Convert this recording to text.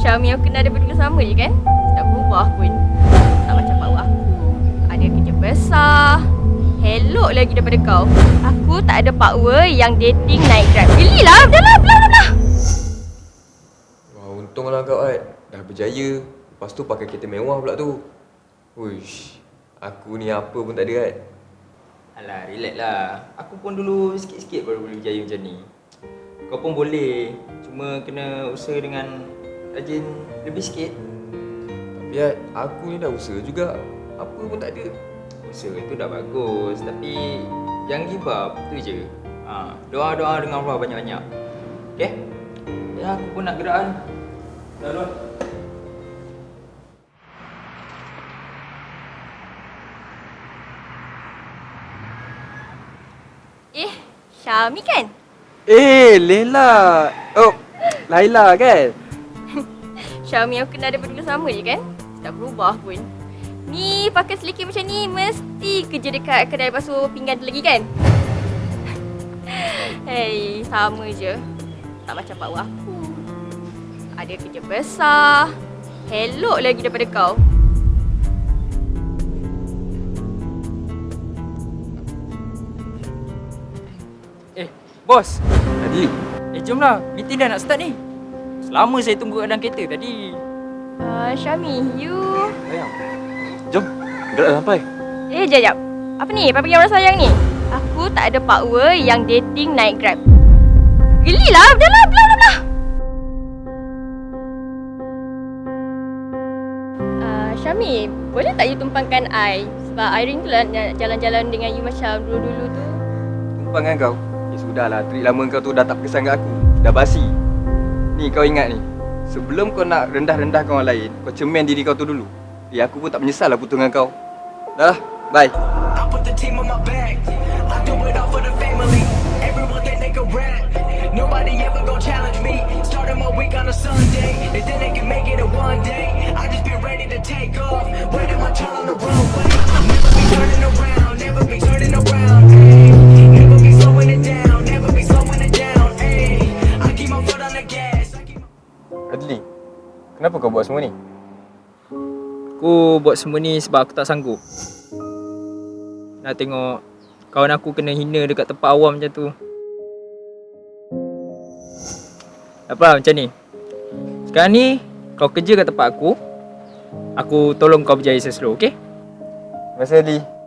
Syami aku kena ada berdua sama je kan? Tak berubah pun. Tak macam bau aku. Ada kerja besar. Hello lagi daripada kau. Aku tak ada power yang dating naik grab. Gililah, dah lah, belah, belah. Wah, untunglah kau Ad. Dah berjaya. Lepas tu pakai kereta mewah pula tu. Uish, aku ni apa pun tak ada Ad. Alah, relax lah. Aku pun dulu sikit-sikit baru boleh berjaya macam ni. Kau pun boleh. Cuma kena usaha dengan rajin lebih sikit. Tapi Ad, aku ni dah usaha juga. Apa pun tak ada. Usaha tu dah bagus. Tapi jangan give up. Tu je. Ha, doa-doa dengan Allah banyak-banyak. Okay? Ya, aku pun nak gerak kan. Dah, dah. Eh, Syami kan? Eh, Lela. Oh, Laila kan? Syami aku kena ada berdua sama je kan? Tak berubah pun. Ni pakai selekeh macam ni mesti kerja dekat kedai basuh pinggan tu lagi kan? Hei, sama je. Tak macam bau aku. Ada kerja besar. Hello lagi daripada kau. Eh, bos. Tadi. Eh, jomlah. Meeting dah nak start ni. Selama saya tunggu kat dalam kereta tadi. Uh, Syami, you... Sayang. Jom, gerak sampai. Eh, jap, jap. Apa ni? Apa orang sayang ni? Aku tak ada power yang dating naik grab. Gelilah, dah lah, belah, belah. Uh, Syami, boleh tak you tumpangkan I? Sebab I rindu lah nak jalan-jalan dengan you macam dulu-dulu tu. Tumpang kan kau? Eh, sudahlah. Trik lama kau tu dah tak berkesan kat aku. Dah basi. Ni kau ingat ni. Sebelum kau nak rendah-rendahkan orang lain, kau cemen diri kau tu dulu. Eh, aku pun tak menyesal lah putus dengan kau. Dah lah. Bye. Nobody ever challenge me. Starting my week on a Sunday. They can make it in one day. I just be ready to take off. Waiting my turn on the runway. Kenapa kau buat semua ni? Aku buat semua ni sebab aku tak sanggup. Nak tengok kawan aku kena hina dekat tempat awam macam tu. Apa macam ni? Sekarang ni kau kerja kat tempat aku. Aku tolong kau berjaya seslow, okey? Terima kasih Adli.